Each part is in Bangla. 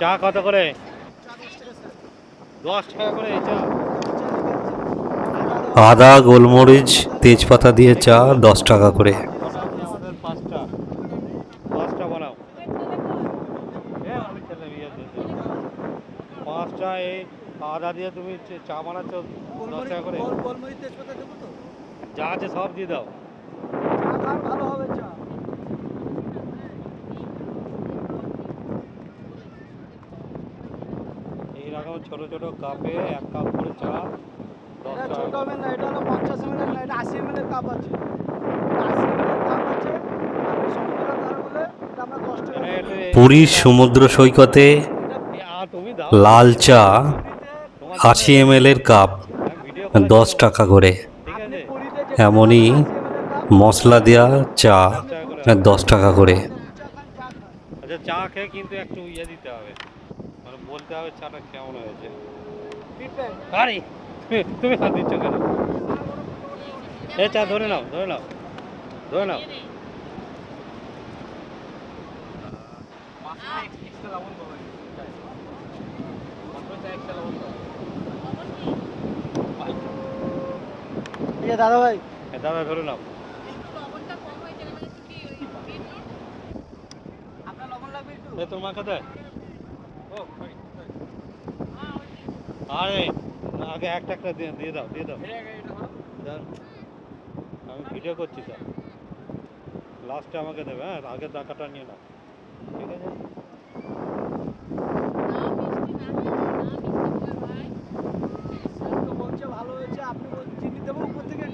চা কত করে? দশ টাকা করে চা। আদা গোলমরিচ তেজপাতা দিয়ে চা দশ টাকা করে। আমাদের পাঁচটা। পাঁচটা এই আদা দিয়ে তুমি চে- চা বানাচ্ছ দশ টাকা করে। গোলমরিচ তেজপাতা দেবো তো? যা আছে সব দিয়ে দাও চা খান ভালো হবে চা এইরকম ছোট ছোট কাপে এক কাপ করে চা এটা ছোট। না এটা হলো পঞ্চাশ না এটা আশি কাপ আছে। পুরীর সমুদ্র সৈকতে লাল চা আশি এম এর কাপ করে দশ টাকা করে। এমনই 80 ml এর কাপ, মশলা দেওয়া চা দশ টাকা করে। আচ্ছা চা খেয়ে কিন্তু একটু ইয়ে দিতে হবে। বলতে হবে চাটা কেমন হয়েছে? আরে তুমি হাত দিচ্ছ কেন? এ চা ধরে নাও ধরে নাও ধরে নাও। দাদা ভাই। দাদা ধরে নাও। তোমার কাছে ও আরে না, আগে একটা একটা দিয়ে দিয়ে দাও দিয়ে দাও। আমি ভিডিও করছি স্যার। লাস্টে আমাকে দেবে হ্যাঁ আগে টাকাটা নিয়ে নাও। ঠিক আছে? স্যার তো বলছে ভালো হয়েছে আপনি বলছেন দেবো উপর থেকে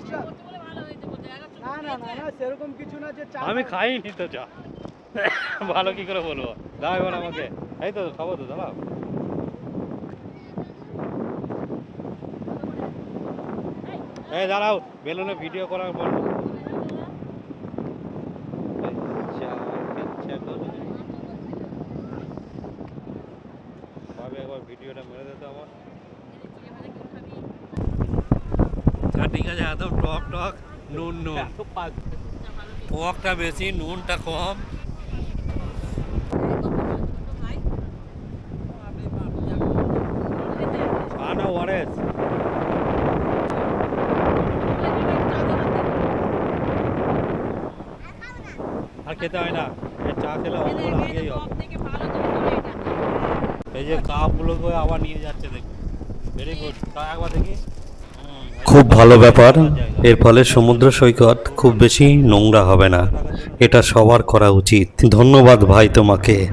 না না না না সেরকম কিছু না যে চা আমি খাইনি তো চা। ভালো কি করে বলব? দাও এবার আমাকে। এই তো খাব তো দাঁড়াও। এই দাঁড়াও বেলুনে ভিডিও করার একবার ভিডিওটা মেরে দিতে আমার। ঠিক আছে একদম টক টক নুন নুন। পোকটা বেশি নুনটা কম। ওয়ারেস। খেতে হয় না। চা খেলে অম্বল আগেই হবে। এই যে কাপগুলোকে আবার নিয়ে যাচ্ছে দেখুন। ভেরি গুড তা একবার দেখি। খুব ভালো ব্যাপার। এর ফলে সমুদ্র সৈকত খুব বেশি নোংরা হবে না। এটা সবার করা উচিত। ধন্যবাদ ভাই তোমাকে।